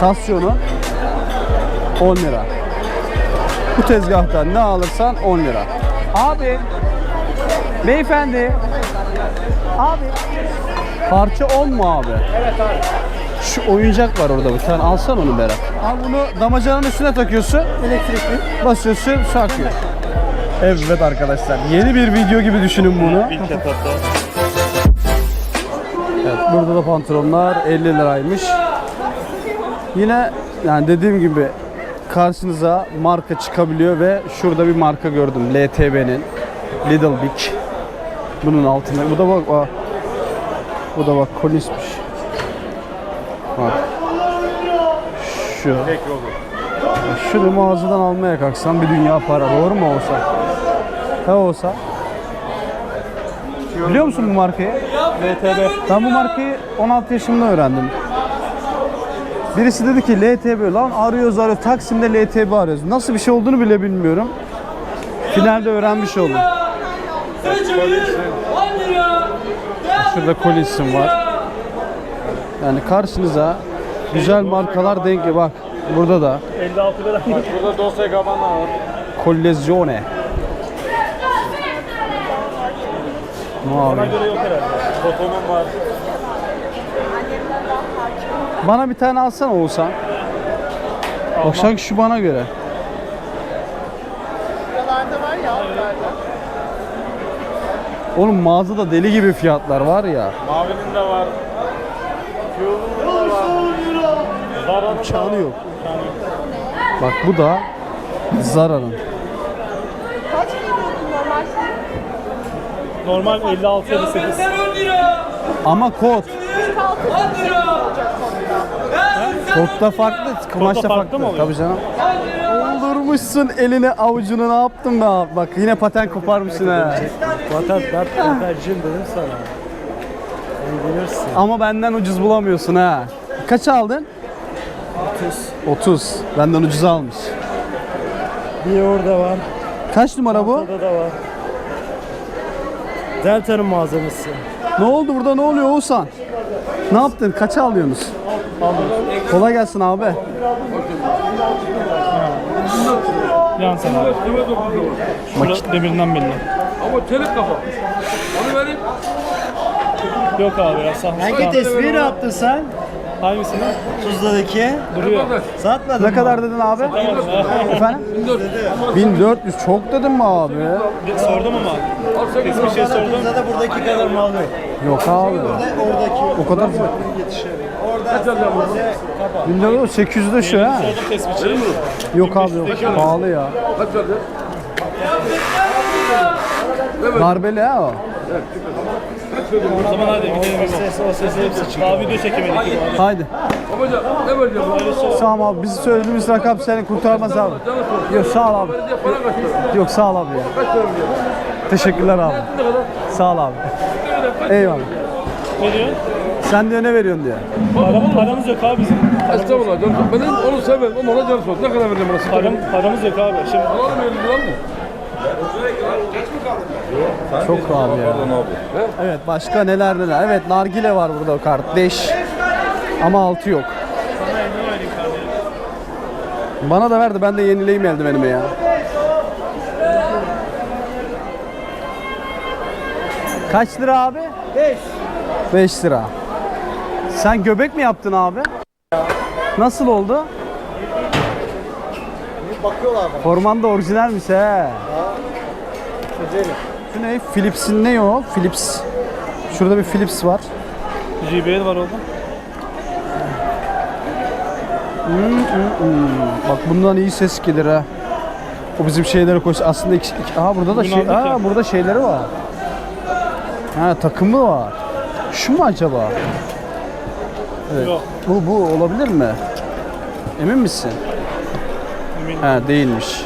Casio'nun 10 lira. Bu tezgahtan ne alırsan 10 lira. Abi, beyefendi, abi. Parça 10 mu abi? Evet abi. Şu oyuncak var orada bir tane. Alsan onu Berat. Al bunu damacanın üstüne takıyorsun. Elektrikli. Basıyorsun, sarkıyor. Evet arkadaşlar. Yeni bir video gibi düşünün bunu. Evet, burada da pantolonlar 50 liraymış. Yine yani dediğim gibi karşınıza marka çıkabiliyor ve şurada bir marka gördüm. LTB'nin Little Big. Bunun altında. Bu da bak aa, bu da bak Collins'miş. Bak. Şu. Şunu mağazadan almaya kalksam bir dünya para. Doğru mu olsa? Ne olsa? Biliyor musun bu markayı? LTB. Ben bu markayı 16 yaşımda öğrendim. Birisi dedi ki LTB lan arıyoruz arıyoruz Taksim'de LTB arıyoruz. Nasıl bir şey olduğunu bile bilmiyorum. Finalde öğrenmiş oldum. Şurada Collins'in var. Yani karşınıza güzel markalar denk. Bak burada da 56 lira. Burada Dolce Gabbana var. Collezione. Ona Mavi. göre yok herhalde. Kotonun var. Bana bir tane alsana Oğuzhan. Bak sanki şu bana göre. Oğlum mağazada deli gibi fiyatlar var ya. Mavinin de var. Fuel'un da var. Zara'nın da Çağını yok. Bak bu da Zara'nın. Kaç veriyordun normal? normal 56 58. Ama kot. Kotta farklı, kumaşta farklı farklı. mı oluyor? Tabii canım. Doldurmuşsun eline avucunu ne yaptın be abi? Bak yine paten koparmışsın ha. Vatan ben tercihim dedim sana. İyi bilirsin. Ama benden ucuz bulamıyorsun ha. Kaç aldın? 30. 30. Benden ucuz almış. Bir orada var. Kaç numara bu? Orada da var. Delta'nın malzemesi. Ne oldu burada ne oluyor Oğuzhan? Ne yaptın? Kaça alıyorsunuz? Kolay gelsin abi. Yan sana. Şurada demirinden belli. Ama çelik kafa. Onu vereyim. Yok abi ya sahne. Hangi tesbihi ne yaptın sen? Hangisini? Tuzla'daki. Duruyor. Satmadın Ne mı? kadar dedin abi? Efendim? 1400 çok dedim mi abi? Sordum ama. Hiçbir şey sordum. Tuzla'da buradaki kadar mal yok. Yok abi. Oradaki. O kadar Orada 800 de şu ha. Yok abi yok. Pahalı ya. Darbeli ha o. O zaman hadi gidelim. Ses, o ses hepsi çıkıyor. Daha video çekemedik. Haydi. Babacım ne vereceğim? Sağ ol abi. Bizi söylediğimiz rakam seni kurtarmaz abi. Yok sağ ol abi. Para kaç? Yok sağ ol abi ya. Kaç? Teşekkürler abi. Sağ ol abi. Eyvallah. Ne diyor? Sen diyor ne veriyorsun diyor. Param, paramız yok abi bizim. Estağfurullah canım. Ben dedim onu severim ama ona canı Ne kadar vereceğim bana? Param, paramız yok abi. Şimdi Alalım mı 50 lira mı? Çok abi ya. Evet başka neler neler. Evet nargile var burada kardeş. Ama altı yok. Bana da verdi ben de yenileyim eldivenimi ya. Kaç lira abi? 5. 5 lira. Sen göbek mi yaptın abi? Nasıl oldu? Bakıyorlar bana. Forman da orijinalmiş he. Şu ne? Philips'in ne o? Philips. Şurada bir Philips var. JBL var orada. Bak bundan iyi ses gelir ha. O bizim şeylere koş. Aslında iki, iki- Aha burada da şey. Aa ya. burada şeyleri var. Ha takımı var. Şu mu acaba? Evet. Yok. Bu bu olabilir mi? Emin misin? Eminim. Ha değilmiş.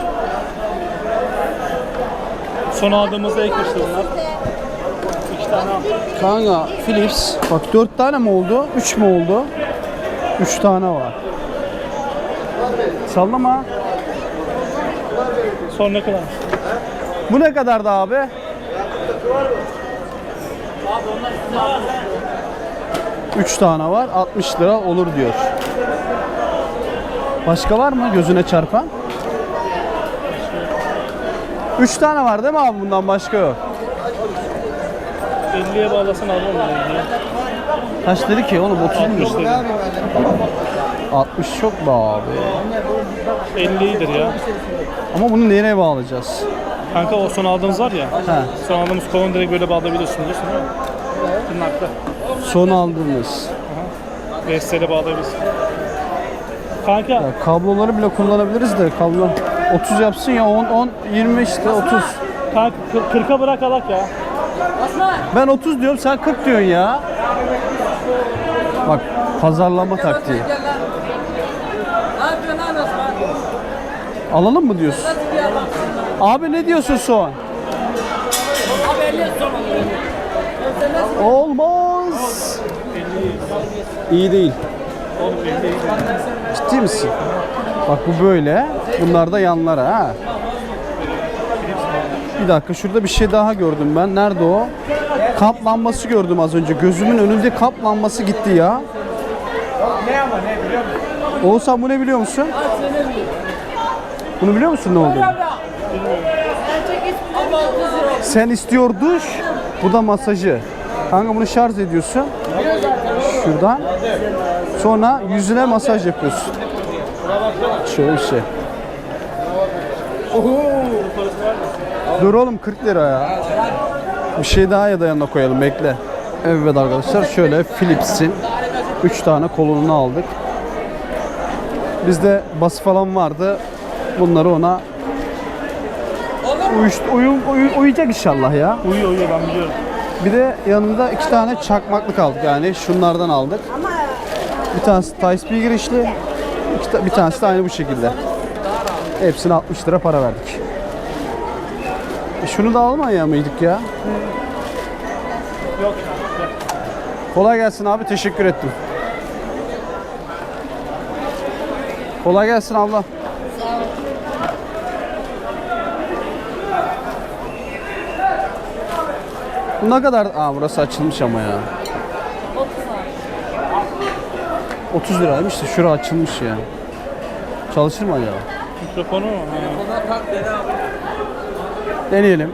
Son aldığımızda ekmişti bunlar. İki tane al. Kanka Philips. Bak dört tane mi oldu? Üç mü oldu? Üç tane var. Sallama. Son ne kadar? Bu ne kadardı abi? Üç tane var. 60 lira olur diyor. Başka var mı gözüne çarpan? Üç tane var değil mi abi bundan başka yok? 50'ye bağlasın abi onu 50'ye. Kaç dedi ki oğlum 30 mu? 60 dedi. 60 çok be abi. 50 iyidir ya. Ama bunu nereye bağlayacağız? Kanka o son aldığımız var ya. He. Son aldığımız kolonu direkt böyle bağlayabiliyorsun biliyorsun değil mi? Tırnakta. Son aldığımız. Vestel'e bağlayabilirsin. Kanka Ya kabloları bile kullanabiliriz de kablo 30 yapsın ya 10 10 20 işte 30. kanka kır- 40'a bırak alak ya. Ben 30 diyorum sen 40 diyorsun ya. Bak pazarlama taktiği. Alalım mı diyorsun? Abi ne diyorsun son? Olmaz. İyi değil. Ciddi misin? Bak bu böyle. Bunlar da yanlara ha. Bir dakika şurada bir şey daha gördüm ben. Nerede o? Kamp lambası gördüm az önce. Gözümün önünde kamp lambası gitti ya. Ne ama ne biliyor musun? Oğuzhan bu ne biliyor musun? Bunu biliyor musun ne olduğunu? Sen istiyor duş, bu da masajı. Kanka bunu şarj ediyorsun. Şuradan. Sonra yüzüne masaj yapıyorsun. Şöyle bir şey. Dur oğlum 40 lira ya. Bir şey daha ya da yanına koyalım bekle. Evet arkadaşlar şöyle Philips'in 3 tane kolonunu aldık. Bizde bası falan vardı. Bunları ona uyuş, uyum, uyu- uyuyacak inşallah ya. Uyuyor uyuyor ben biliyorum. Bir de yanında iki tane çakmaklık aldık yani şunlardan aldık. Bir tanesi Type-B girişli, bir tanesi de aynı bu şekilde. Hepsine 60 lira para verdik. E şunu da almaya mıydık ya? Yok. Kolay gelsin abi teşekkür ettim. Kolay gelsin abla. Ne kadar? Aa burası açılmış ama ya. 30 liraymış da şura açılmış ya. Çalışır mı acaba? Mikrofonu mu? Deneyelim.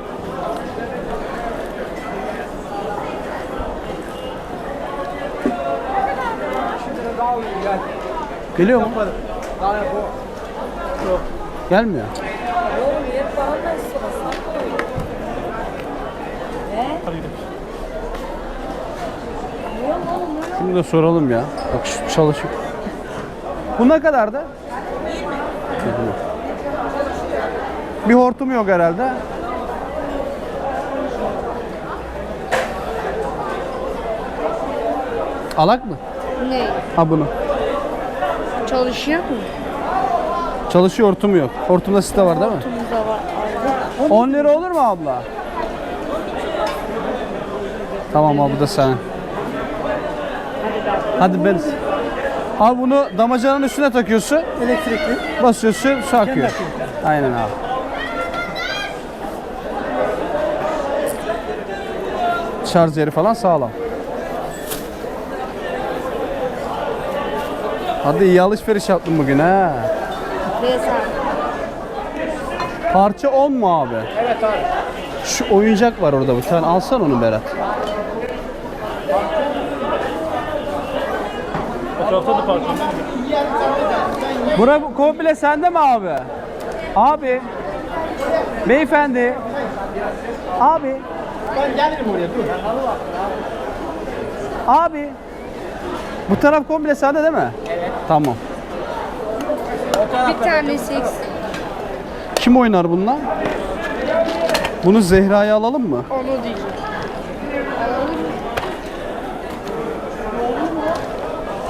Geliyor mu? Gelmiyor. Hadi gidelim. Şunu da soralım ya. Bak şu çalışıyor. Bu ne kadardı? 20. Bir hortum yok herhalde. Alak mı? Ne? Ha bunu. Çalışıyor mu? Çalışıyor hortumu yok. Hortumda site var değil mi? Tuzda var. 10 lira olur mu abla? Tamam abi bu da sen. Hadi ben. Abi bunu damacanın üstüne takıyorsun. Elektrikli. Basıyorsun su akıyor. Aynen abi. Şarj yeri falan sağlam. Hadi iyi alışveriş yaptın bugün ha. Neyse. Parça 10 mu abi? Evet abi. Şu oyuncak var orada bir tane. Alsan onu Berat. Fotoğrafta da parça. Bura komple sende mi abi? Abi. Beyefendi. Abi. Ben gelirim oraya dur. Abi. Bu taraf komple sende değil mi? Evet. Tamam. Bir tanesi eksik. Kim oynar bununla? Bunu Zehra'ya alalım mı? Onu diyeceğim.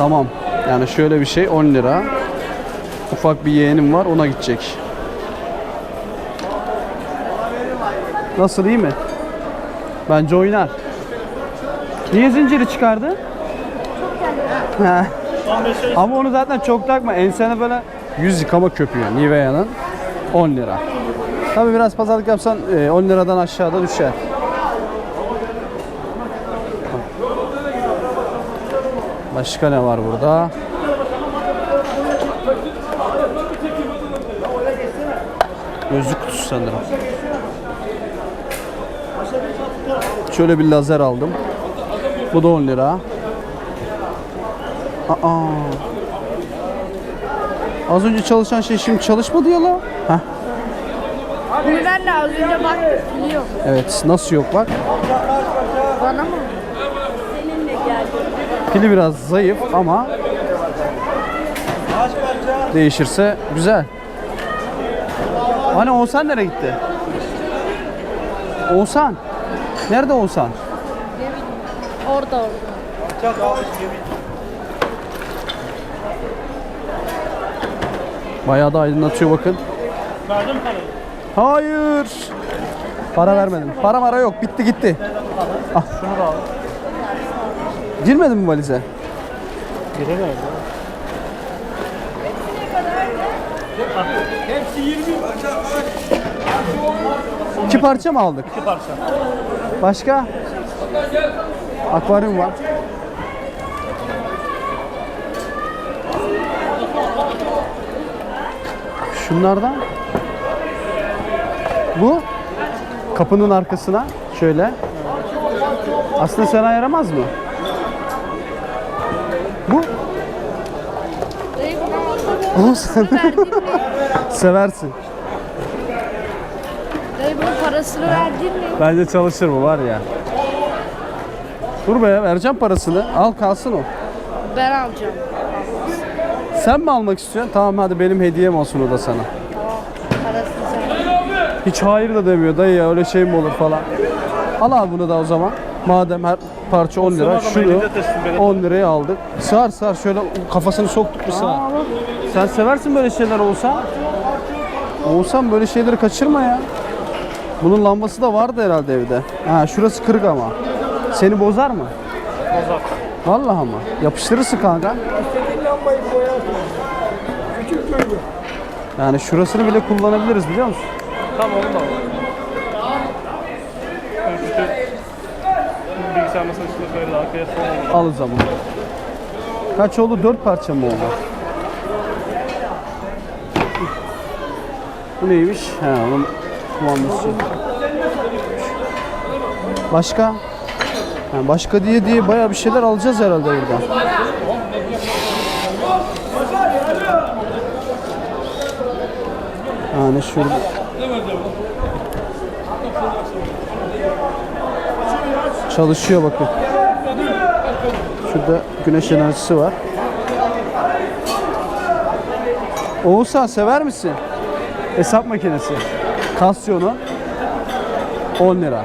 Tamam. Yani şöyle bir şey 10 lira. Ufak bir yeğenim var ona gidecek. Nasıl iyi mi? Bence oynar. Niye zinciri çıkardı? He. 15. Ama onu zaten çok takma. Ensene böyle yüz yıkama köpüğü Nivea'nın 10 lira. Tabi biraz pazarlık yapsan e, 10 liradan aşağıda düşer. Başka ne var burada? Gözlük kutusu sanırım. Şöyle bir lazer aldım. Bu da 10 lira. Aa. Az önce çalışan şey şimdi çalışmadı ya la. Heh. De az önce baktım. Biliyorum. Evet nasıl yok bak. Bana mı? Pili biraz zayıf ama değişirse güzel. Hani Oğuzhan nereye gitti? Oğuzhan. Nerede Oğuzhan? Orada orada. Bayağı da aydınlatıyor bakın. Verdin parayı? Hayır. Para vermedim. Para mara yok. Bitti gitti. Ah. Şunu da al. Girmedi mi valize? Giremez. Hepsi 20. İki parça mı aldık? İki parça. Başka? Akvaryum var. Şunlardan. Bu kapının arkasına şöyle. Aslında sana yaramaz mı? Bu Dayı buna Oğlum sen seversin. Dayı bunun parasını verdin mi? Bence çalışır bu var ya. Dur be vereceğim parasını. Al kalsın o. Ben alacağım. Sen mi almak istiyorsun? Tamam hadi benim hediyem olsun o da sana. Parasını sen. Hiç hayır da demiyor dayı ya öyle şey mi olur falan. Al abi bunu da o zaman. Madem her parça 10 lira. Şunu elinde teslim edelim. 10 liraya aldık. Sar sar şöyle kafasını soktuk bir sağa. Sen seversin böyle şeyler olsa. Oğuzhan böyle şeyleri kaçırma ya. Bunun lambası da vardı herhalde evde. Ha şurası kırık ama. Seni bozar mı? Bozar. Vallahi ama. Yapıştırırsın kanka. Yani şurasını bile kullanabiliriz biliyor musun? Tamam onu da al. Ben kötü bilgisayar masanın üstüne koyarız arkaya sonra. Al o zaman. Kaç oldu? Dört parça mı oldu? Bu neymiş? He, onun kumandası. Başka? Ha, başka diye diye bayağı bir şeyler alacağız herhalde buradan. Yani şurada. Çalışıyor bakın. Şurada güneş enerjisi var. Oğuzhan sever misin? Hesap makinesi. Casio'nun 10 lira.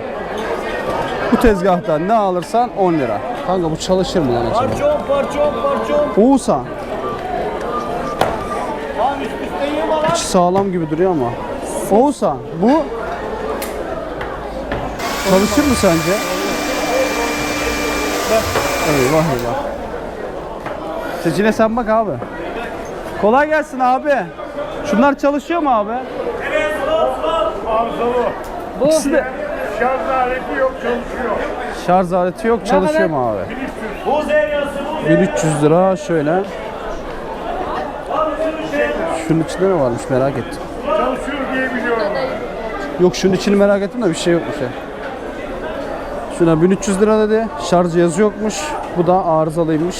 Bu tezgahtan ne alırsan 10 lira. Kanka bu çalışır mı lan acaba? Parçon parçon parçon. Oğuzhan. Lan üst üste yiyeyim lan. İçi sağlam gibi duruyor ama. Oğuzhan bu çalışır mı sence? Eyvah eyvah. Seçine sen bak abi. Kolay gelsin abi. Şunlar çalışıyor mu abi? Arızalı. İkisi de Şarj aleti yok çalışıyor. şarj aleti yok çalışıyor mu abi? Buz eryası buz 1300 lira şöyle. Şunun içinde ne varmış merak ettim. çalışıyor diye biliyorum. Yok şunun içini merak ettim de bir şey yokmuş ya. Şuna 1300 lira dedi. Şarj cihazı yokmuş. Bu da arızalıymış.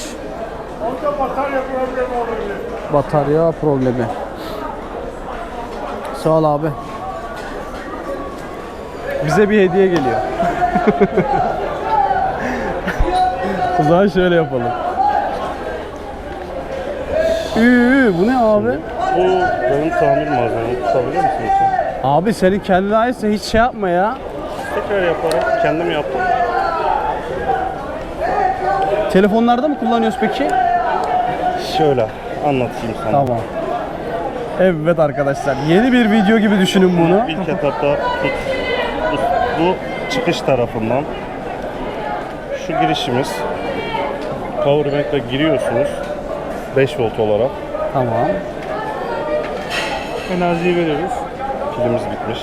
Onda batarya problemi olabilir. Batarya problemi. Sağ ol abi. Bize bir hediye geliyor. o zaman şöyle yapalım. Üü, bu ne abi? Bu benim tamir malzemem. Tutabilir misin? Abi senin kendine aitse hiç şey yapma ya. Tekrar yaparım. Kendim yaptım. Telefonlarda mı kullanıyoruz peki? Şöyle anlatayım sana. Tamam. Evet arkadaşlar yeni bir video gibi düşünün bunu. İlk etapta. Bu, bu çıkış tarafından. Şu girişimiz. Powerbank'le giriyorsunuz. 5 volt olarak. Tamam. Enerjiyi veriyoruz. Pilimiz bitmiş.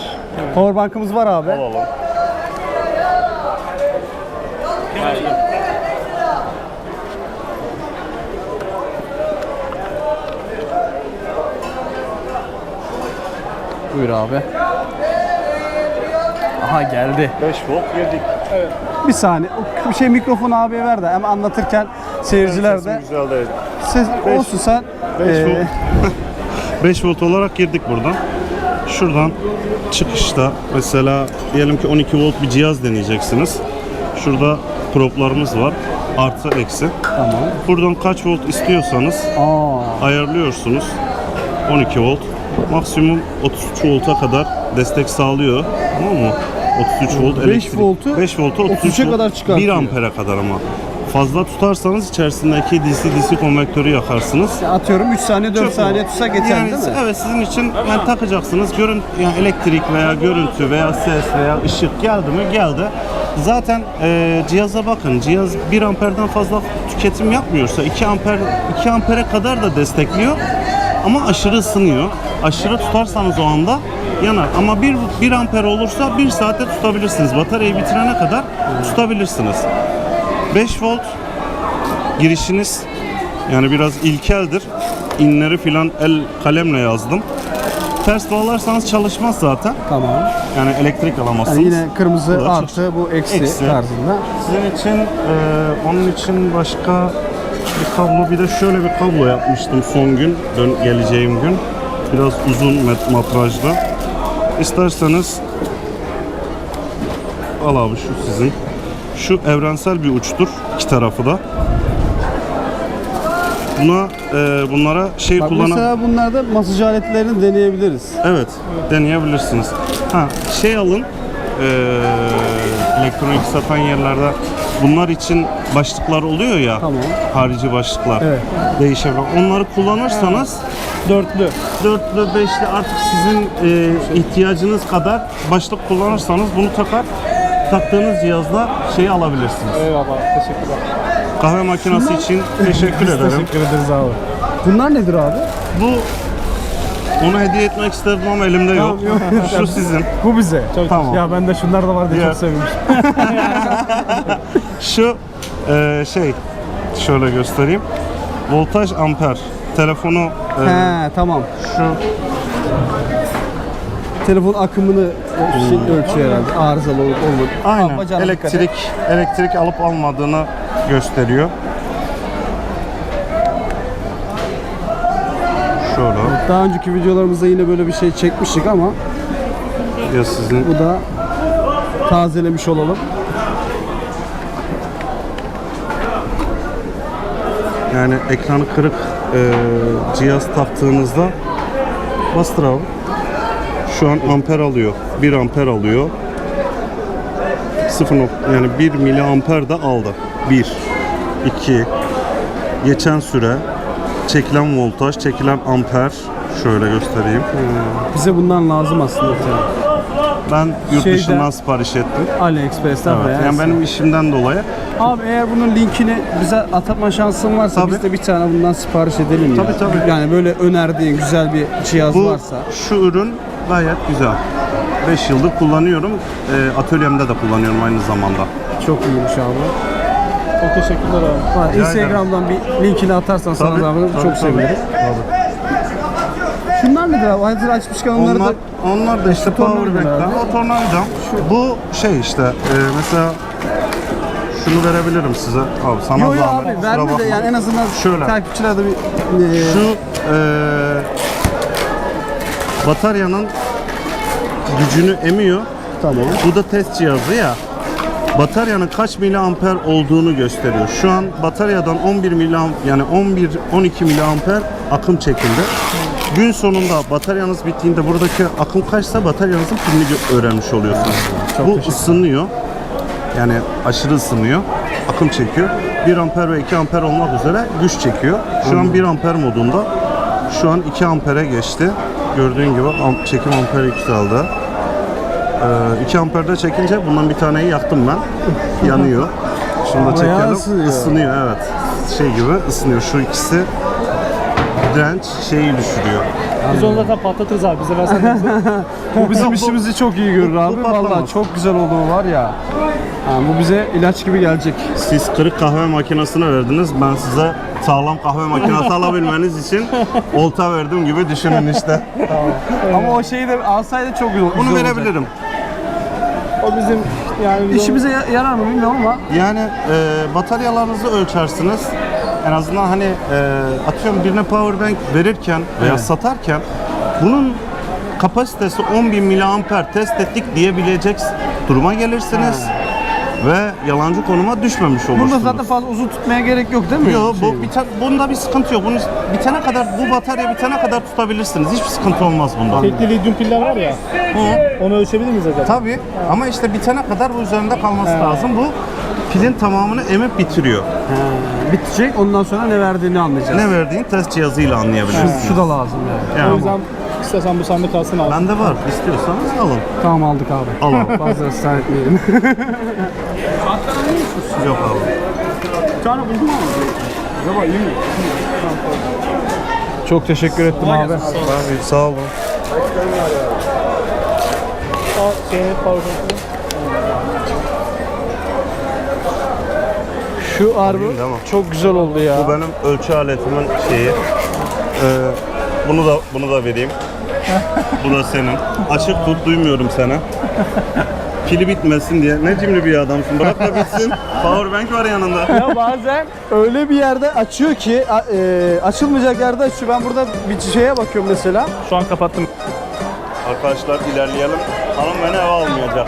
Powerbank'ımız var abi. Alalım. Buyur abi. Aha geldi. 5 volt girdik. Bir saniye. O Bir şey mikrofonu abiye ver de hem anlatırken seyirciler de güzel değil. ses olsun sen. 5 ee, volt. 5 volt olarak girdik buradan. Şuradan çıkışta mesela diyelim ki 12 volt bir cihaz deneyeceksiniz. Şurada proplarımız var. Artı eksi. Tamam. Buradan kaç volt istiyorsanız Aa. ayarlıyorsunuz. 12 volt. Maksimum 33 volta kadar destek sağlıyor. Tamam mı? 33 volt 5 elektrik. voltu 5 voltu 33 33'e volt, kadar çıkartıyor. 1 ampere kadar ama. Fazla tutarsanız içerisindeki DC-DC konvektörü yakarsınız. Atıyorum 3 saniye 4 Çok saniye mu? tutsa geçer yani, değil mi? Evet sizin için yani takacaksınız. Görün yani elektrik veya görüntü veya ses veya ışık geldi mi? Geldi. Zaten e, cihaza bakın. Cihaz 1 amperden fazla tüketim yapmıyorsa 2 amper 2 ampere kadar da destekliyor. Ama aşırı ısınıyor. Aşırı tutarsanız o anda yanar. Ama 1, 1 amper olursa 1 saate tutabilirsiniz. Bataryayı bitirene kadar tutabilirsiniz. 5 volt girişiniz yani biraz ilkeldir. İnleri filan el kalemle yazdım. Ters bağlarsanız çalışmaz zaten. Tamam. Yani elektrik alamazsınız. Yani yine kırmızı artı bu eksi, Eksi. tarzında. Sizin için e, onun için başka bir kablo bir de şöyle bir kablo yapmıştım son gün dön geleceğim gün. Biraz uzun matrajlı. İsterseniz al abi şu sizin. Şu evrensel bir uçtur iki tarafı da. Buna e, bunlara şey Bak kullanan mesela bunlarda masaj aletlerini deneyebiliriz. Evet, deneyebilirsiniz. Ha, şey alın, eee, elektronik satan yerlerde bunlar için başlıklar oluyor ya. Tamam. Harici başlıklar. Evet. Değişebilir. Onları kullanırsanız Dörtlü. dörtlü, beşli artık sizin eee, ihtiyacınız kadar başlık kullanırsanız bunu takar taktığınız cihazla şeyi alabilirsiniz. Eyvallah. Teşekkürler. Kahve makinesi için teşekkür ederim. Teşekkür ederiz abi. Bunlar nedir abi? Bu onu hediye etmek isterdim ama elimde yok. Şu sizin. Bu bize. Tamam. Ya bende şunlar da var diye çok sevinmiştim. Şu eee, şey şöyle göstereyim. Voltaj amper. Telefonu eee, He tamam. şu Telefon akımını şey ölçüyor herhalde. Arızalı olup olur. aynen dikkat et. elektrik elektrik alıp almadığını gösteriyor. Şöyle Daha önceki videolarımızda yine böyle bir şey çekmiştik ama ya sizin bu da tazelemiş olalım. Yani ekranı kırık eee, cihaz taktığınızda bastır abi. Şu an amper alıyor. 1 amper alıyor. 0 nok- yani 1 miliamper de aldı. 1 2 geçen süre çekilen voltaj, çekilen amper şöyle göstereyim. Bize bundan lazım aslında. Ben yurt Şeyden- dışından sipariş ettim. AliExpress'ten Evet. veya Yani benim işimden dolayı Abi eğer bunun linkini bize atma şansın varsa Tabii. biz de bir tane bundan sipariş edelim ya. Tabii, tabii. Yani böyle önerdiğin güzel bir cihaz bu varsa. şu ürün gayet güzel. 5 yıldır kullanıyorum. Eee, atölyemde de kullanıyorum aynı zamanda. Çok iyiymiş abi. Çok teşekkürler abi. Ha, Instagram'dan bir linkini atarsan sana Tabii, zahmet tabii, çok tabii. sevinirim. Şunlar nedir abi? Hazır açmışken onları Onlar, da onlar da işte herhalde. O tornavida. Bu şey işte e, mesela şunu verebilirim size. Abi sana Yok yok zahmet. abi kusura verme de bakma. yani en azından Şöyle. takipçilerde bir e, Şu e, bataryanın gücünü emiyor. tamam. Bu da test cihazı ya. Bataryanın kaç miliamper olduğunu gösteriyor. Şu an bataryadan 11 miliamper yani 11 12 miliamper akım çekildi. Gün sonunda bataryanız bittiğinde buradaki akım kaçsa bataryanızın pilini gö- öğrenmiş oluyorsunuz. Bu ısınıyor. Yani aşırı ısınıyor. Akım çekiyor. 1 amper ve 2 amper olmak üzere güç çekiyor. Şu an 1 amper modunda. Şu an 2 ampere geçti. Gördüğün gibi am- çekim amperi yükseldi. Ee, 2 amperde çekince bundan bir taneyi yaktım ben. Yanıyor. Şunu da Bayağı çekelim. ısınıyor. Isınıyor evet. Şey gibi ısınıyor. Şu ikisi direnç şeyi düşürüyor. Biz onu zaten patlatırız abi. Bize versene. Bu bizim işimizi çok iyi görür abi. patlamaz. Vallahi çok güzel oldu bu var ya. Ha, bu bize ilaç gibi gelecek. Siz kırık kahve makinesine verdiniz. Ben size sağlam kahve makinesi alabilmeniz için olta verdim gibi düşünün işte. Ama o şeyi de alsaydı çok güzel Bunu güzel olacak. verebilirim. O bizim yani biz İşimize ya- yarar mı bilmiyorum ama Yani e, bataryalarınızı ölçersiniz. En azından hani e, atıyorum birine power bank verirken veya Evet. satarken bunun kapasitesi 10.000 miliamper test ettik diyebilecek duruma gelirsiniz. Ve yalancı konuma düşmemiş olursunuz. burada zaten fazla uzun tutmaya gerek yok değil mi? Yok Şey. bu biter, bunda bir sıkıntı yok. Bunu bitene kadar bu batarya bitene kadar tutabilirsiniz. Hiçbir sıkıntı olmaz bunda. Tekli lityum piller var ya. Onu ölçebilir miyiz acaba? Tabii ama işte bitene kadar bu üzerinde kalması lazım. Bu pilin tamamını emip bitiriyor. Bitecek ondan sonra ne verdiğini anlayacağız. Ne verdiğin test cihazıyla anlayabilirsin. Şu, şu da lazım yani. Yani O yüzden istersen bu sende kalsın abi. Bende var. İstiyorsanız alın. Tamam aldık abi. Alın. Fazla ısrar etmeyelim. Yok abi. Bir tane buldum ama. Acaba iyi mi? Çok teşekkür ettim abi. Abi sağ olun. Aa, şey, power Şu harbi çok güzel oldu ya. Bu benim ölçü aletimin şeyi. Ee, bunu da bunu da vereyim. Bu da senin. Açık tut duymuyorum seni. Pili bitmesin diye. Ne cimri bir adamsın. Bırak da bitsin. Powerbank var yanında. Ya bazen öyle bir yerde açıyor ki a- e, açılmayacak yerde açıyor. Ben burada bir şeye bakıyorum mesela. Şu an kapattım. Arkadaşlar ilerleyelim. Hanım beni eve almayacak.